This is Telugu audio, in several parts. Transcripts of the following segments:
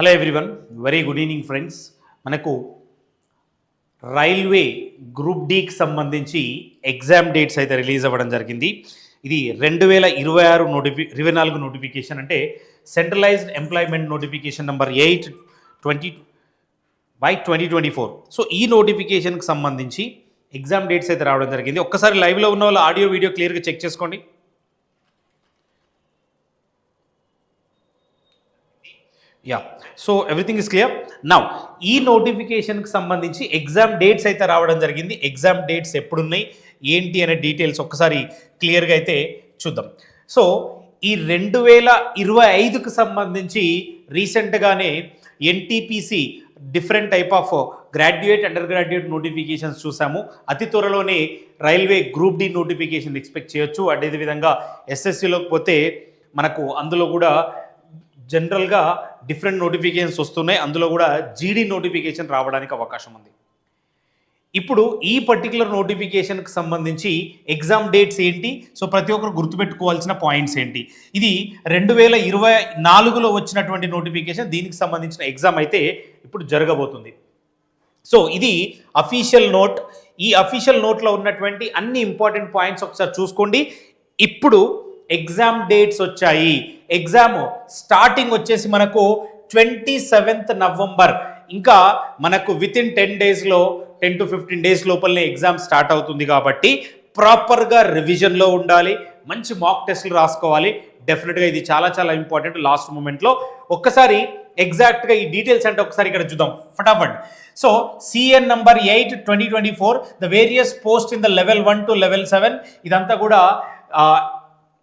Hello everyone very good evening friends మనకు రైల్వే గ్రూప్ డీకి సంబంధించి ఎగ్జామ్ డేట్స్ అయితే రిలీజ్ అవ్వడం జరిగింది. ఇది రెండు వేల ఇరవై ఆరు నోటిఫి ఇరవై నాలుగు నోటిఫికేషన్ అంటే centralized employment notification number eight twenty by twenty twenty four so ఈ నోటిఫికేషన్కి సంబంధించి ఎగ్జామ్ డేట్స్ అయితే రావడం జరిగింది. ఒక్కసారి లైవ్లో ఉన్న వాళ్ళు ఆడియో వీడియో క్లియర్గా చెక్ చేసుకోండి. Yeah so everything is clear now ఈ నోటిఫికేషన్కి సంబంధించి ఎగ్జామ్ డేట్స్ అయితే రావడం జరిగింది. ఎగ్జామ్ డేట్స్ ఎప్పుడున్నాయి? ఏంటి అనే డీటెయిల్స్ ఒక్కసారి క్లియర్గా అయితే చూద్దాం. సో ఈ రెండు వేల ఇరవై ఐదుకు సంబంధించి రీసెంట్గానే NTPC different type of graduate under graduate notifications చూసాము. అతి త్వరలోనే railway group D notification expect చేయొచ్చు. అదేవిధంగా ఎస్ఎస్సిలోకి పోతే మనకు అందులో కూడా జనరల్గా డిఫరెంట్ నోటిఫికేషన్స్ వస్తున్నాయి. అందులో కూడా జీడీ నోటిఫికేషన్ రావడానికి అవకాశం ఉంది. ఇప్పుడు ఈ పర్టికులర్ నోటిఫికేషన్కి సంబంధించి ఎగ్జామ్ డేట్స్ ఏంటి? సో ప్రతి ఒక్కరు గుర్తుపెట్టుకోవాల్సిన పాయింట్స్ ఏంటి? ఇది రెండు వేల ఇరవై నాలుగులో వచ్చినటువంటి నోటిఫికేషన్ దీనికి సంబంధించిన ఎగ్జామ్ అయితే ఇప్పుడు జరగబోతుంది. సో ఇది అఫీషియల్ నోట్ ఈ అఫీషియల్ నోట్లో ఉన్నటువంటి అన్ని ఇంపార్టెంట్ పాయింట్స్ ఒకసారి చూసుకోండి. ఇప్పుడు ఎగ్జామ్ డేట్స్ వచ్చాయి. ఎగ్జామ్ స్టార్టింగ్ వచ్చేసి మనకు ట్వంటీ సెవెంత్ నవంబర్. ఇంకా మనకు విత్ ఇన్ టెన్ డేస్లో టెన్ టు ఫిఫ్టీన్ డేస్ లోపలనే ఎగ్జామ్ స్టార్ట్ అవుతుంది కాబట్టి ప్రాపర్గా రివిజన్లో ఉండాలి. మంచి మాక్ టెస్ట్లు రాసుకోవాలి. డెఫినెట్గా ఇది చాలా చాలా ఇంపార్టెంట్ లాస్ట్ మూమెంట్లో ఒక్కసారి ఎగ్జాక్ట్గా ఈ డీటెయిల్స్ అంటే ఒకసారి ఇక్కడ చూద్దాం. ఫటాఫట్. So CN number eight twenty twenty four the various post in the level one to level seven ఇదంతా కూడా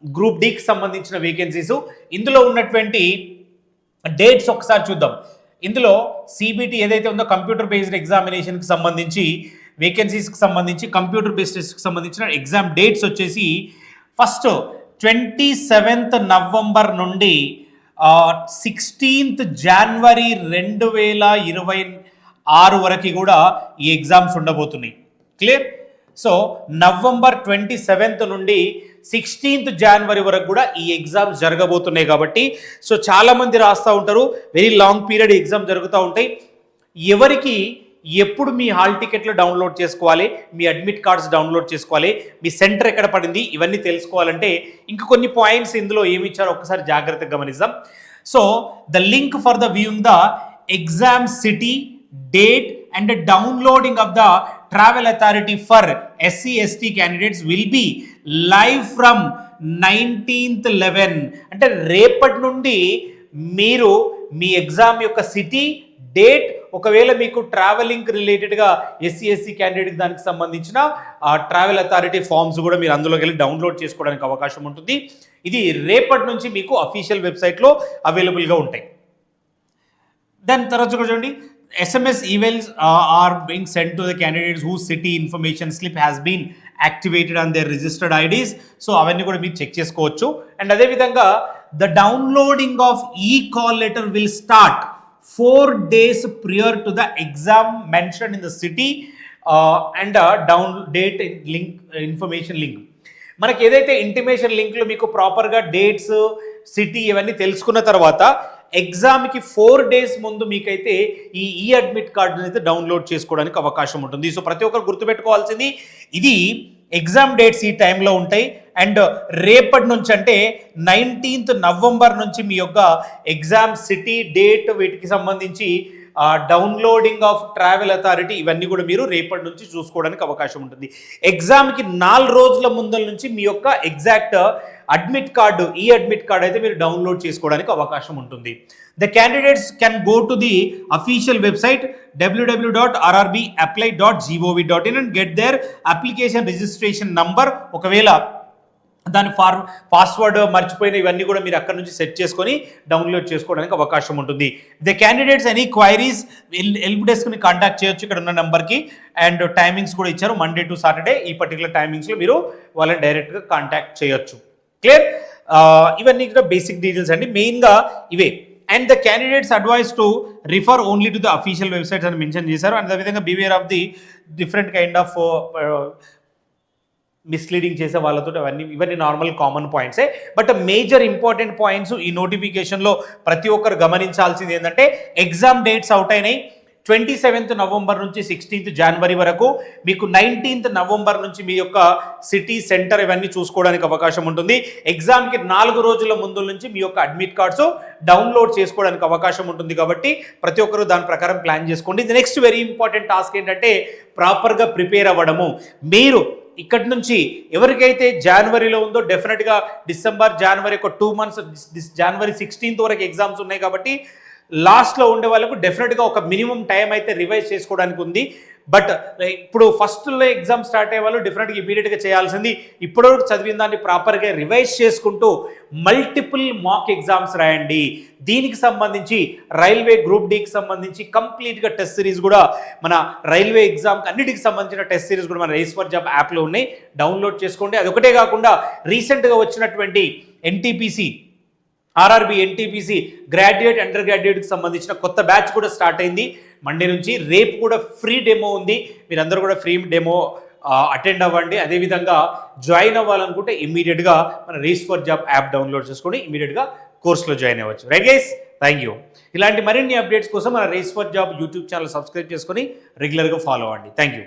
గ్రూప్ డికి సంబంధించిన వేకెన్సీస్ ఇందులో ఉన్నటువంటి డేట్స్ ఒకసారి చూద్దాం. ఇందులో సిబిటి ఏదైతే ఉందో కంప్యూటర్ బేస్డ్ ఎగ్జామినేషన్కి సంబంధించి వేకెన్సీస్కి సంబంధించి కంప్యూటర్ బేస్డ్స్కి సంబంధించిన ఎగ్జామ్ డేట్స్ వచ్చేసి ఫస్ట్ ట్వంటీ సెవెంత్ నవంబర్ నుండి సిక్స్టీన్త్ జనవరి రెండు వేల ఇరవై ఆరు వరకు కూడా ఈ ఎగ్జామ్స్ ఉండబోతున్నాయి. Clear so November twenty seventh నుండి సిక్స్టీన్త్ జనవరి వరకు కూడా ఈ ఎగ్జామ్స్ జరగబోతున్నాయి కాబట్టి సో చాలామంది రాస్తూ ఉంటారు. వెరీ లాంగ్ పీరియడ్ ఎగ్జామ్ జరుగుతూ ఉంటాయి. ఎవరికి ఎప్పుడు మీ హాల్ టికెట్లు డౌన్లోడ్ చేసుకోవాలి మీ అడ్మిట్ కార్డ్స్ డౌన్లోడ్ చేసుకోవాలి మీ సెంటర్ ఎక్కడ పడింది ఇవన్నీ తెలుసుకోవాలంటే ఇంక కొన్ని పాయింట్స్ ఇందులో ఏమి ఇచ్చారో ఒకసారి జాగ్రత్తగా గమనిద్దాం. So the link for the viewing the exam city date and downloading of the travel authority for SC ST candidates will be live from nineteenth eleven అంటే రేపటి నుండి మీరు మీ ఎగ్జామ్ యొక్క సిటీ డేట్ ఒకవేళ మీకు ట్రావెలింగ్ రిలేటెడ్గా ఎస్సీ ఎస్సీ క్యాండిడేట్ దానికి సంబంధించిన ట్రావెల్ అథారిటీ ఫామ్స్ కూడా మీరు అందులోకి వెళ్ళి డౌన్లోడ్ చేసుకోవడానికి అవకాశం ఉంటుంది. ఇది రేపటి నుంచి మీకు అఫీషియల్ వెబ్సైట్లో అవైలబుల్గా ఉంటాయి. దాని తర్వాత చూడండి SMS emails uh, are being sent to the candidates whose city information slip has been activated on their registered IDs. So అవన్నీ కూడా మీరు చెక్ చేసుకోవచ్చు అండ్ అదేవిధంగా ద డౌన్లోడింగ్ ఆఫ్ ఈ call letter will start four days prior to the exam mention in the city and down date link information link మనకి ఏదైతే ఇంటిమేషన్ లింక్లో మీకు ప్రాపర్గా డేట్స్ సిటీ ఇవన్నీ తెలుసుకున్న తర్వాత ఎగ్జామ్కి ఫోర్ డేస్ ముందు మీకైతే ఈ ఈ అడ్మిట్ కార్డుని అయితే డౌన్లోడ్ చేసుకోవడానికి అవకాశం ఉంటుంది. సో ప్రతి ఒక్కరు గుర్తుపెట్టుకోవాల్సింది ఇది ఎగ్జామ్ డేట్స్ ఈ టైంలో ఉంటాయి. అండ్ రేపటి నుంచి అంటే నైన్టీన్త్ నవంబర్ నుంచి మీ యొక్క ఎగ్జామ్ సిటీ డేట్ వీటికి సంబంధించి డౌన్లోడింగ్ ఆఫ్ ట్రావెల్ అథారిటీ ఇవన్నీ కూడా మీరు రేపటి నుంచి చూసుకోవడానికి అవకాశం ఉంటుంది. ఎగ్జామ్కి నాలుగు రోజుల ముందల నుంచి మీ యొక్క ఎగ్జాక్ట్ అడ్మిట్ కార్డు ఈ అడ్మిట్ కార్డ్ అయితే మీరు డౌన్లోడ్ చేసుకోవడానికి అవకాశం ఉంటుంది. The candidates can go to the official website WWW dot RRB apply dot GOV dot in and get their application registration number ఒకవేళ దాని ఫార్ పాస్వర్డ్ మర్చిపోయిన ఇవన్నీ కూడా మీరు అక్కడ నుంచి సెట్ చేసుకొని డౌన్లోడ్ చేసుకోవడానికి అవకాశం ఉంటుంది. The candidates any queries help డెస్క్ని contact చేయొచ్చు ఇక్కడ ఉన్న నెంబర్కి. అండ్ టైమింగ్స్ కూడా ఇచ్చారు మండే టు సాటర్డే ఈ పర్టికులర్ టైమింగ్స్లో మీరు వాళ్ళని డైరెక్ట్గా కాంటాక్ట్ చేయొచ్చు. క్లియర్? ఇవన్నీ కూడా బేసిక్ డీటెయిల్స్ అండి. మెయిన్గా ఇవే. And the candidates advise to refer only to the official websites అని మెన్షన్ చేశారు. అండ్ అదేవిధంగా beware of the different kind of misleading చేసే వాళ్ళతో అవన్నీ ఇవన్నీ నార్మల్ కామన్ పాయింట్సే బట్ మేజర్ ఇంపార్టెంట్ పాయింట్స్ ఈ నోటిఫికేషన్లో ప్రతి ఒక్కరు గమనించాల్సింది ఏంటంటే ఎగ్జామ్ డేట్స్ అవుట్ అయినాయి. ట్వంటీ సెవెంత్ నవంబర్ నుంచి సిక్స్టీన్త్ జనవరి వరకు మీకు నైన్టీన్త్ నవంబర్ నుంచి మీ యొక్క సిటీ సెంటర్ ఇవన్నీ చూసుకోవడానికి అవకాశం ఉంటుంది. ఎగ్జామ్కి నాలుగు రోజుల ముందు నుంచి మీ యొక్క అడ్మిట్ కార్డ్స్ డౌన్లోడ్ చేసుకోవడానికి అవకాశం ఉంటుంది కాబట్టి ప్రతి ఒక్కరూ దాని ప్రకారం ప్లాన్ చేసుకోండి. నెక్స్ట్ వెరీ ఇంపార్టెంట్ టాస్క్ ఏంటంటే ప్రాపర్గా ప్రిపేర్ అవ్వడము. మీరు ఇక్కడి నుంచి ఎవరికైతే జనవరిలో ఉందో డెఫినెట్గా డిసెంబర్ జనవరి ఒక టూ మంత్స్ జనవరి సిక్స్టీన్త్ వరకు ఎగ్జామ్స్ ఉన్నాయి కాబట్టి లాస్ట్లో ఉండే వాళ్ళకు డెఫినెట్గా ఒక మినిమం టైం అయితే రివైజ్ చేసుకోవడానికి ఉంది. బట్ ఇప్పుడు ఫస్ట్లో ఎగ్జామ్ స్టార్ట్ అయ్యే వాళ్ళు డిఫరెంట్గా ఇమీడియట్గా చేయాల్సింది. ఇప్పటివరకు చదివిన దాన్ని ప్రాపర్గా రివైజ్ చేసుకుంటూ మల్టిపుల్ మాక్ ఎగ్జామ్స్ రాయండి. దీనికి సంబంధించి రైల్వే గ్రూప్ డీకి సంబంధించి కంప్లీట్గా టెస్ట్ సిరీస్ కూడా మన రైల్వే ఎగ్జామ్కి అన్నిటికి సంబంధించిన టెస్ట్ సిరీస్ కూడా మన రేస్ ఫర్ జాబ్ యాప్లో ఉన్నాయి. డౌన్లోడ్ చేసుకోండి. అది ఒకటే కాకుండా రీసెంట్గా వచ్చినటువంటి NTPC RRB NTPC graduate under గ్రాడ్యుయేట్కి సంబంధించిన కొత్త బ్యాచ్ కూడా స్టార్ట్ అయింది. మండే నుంచి రేపు కూడా ఫ్రీ డెమో ఉంది. మీరందరూ కూడా ఫ్రీ డెమో అటెండ్ అవ్వండి. అదేవిధంగా జాయిన్ అవ్వాలనుకుంటే ఇమీడియట్గా మన race for job app download చేసుకొని ఇమీడియట్గా కోర్సులో జాయిన్ అవ్వచ్చు. రైట్ గైస్ థ్యాంక్ యూ ఇలాంటి మరిన్ని అప్డేట్స్ కోసం మన race for job YouTube channel subscribe చేసుకొని రెగ్యులర్గా ఫాలో అవ్వండి. Thank you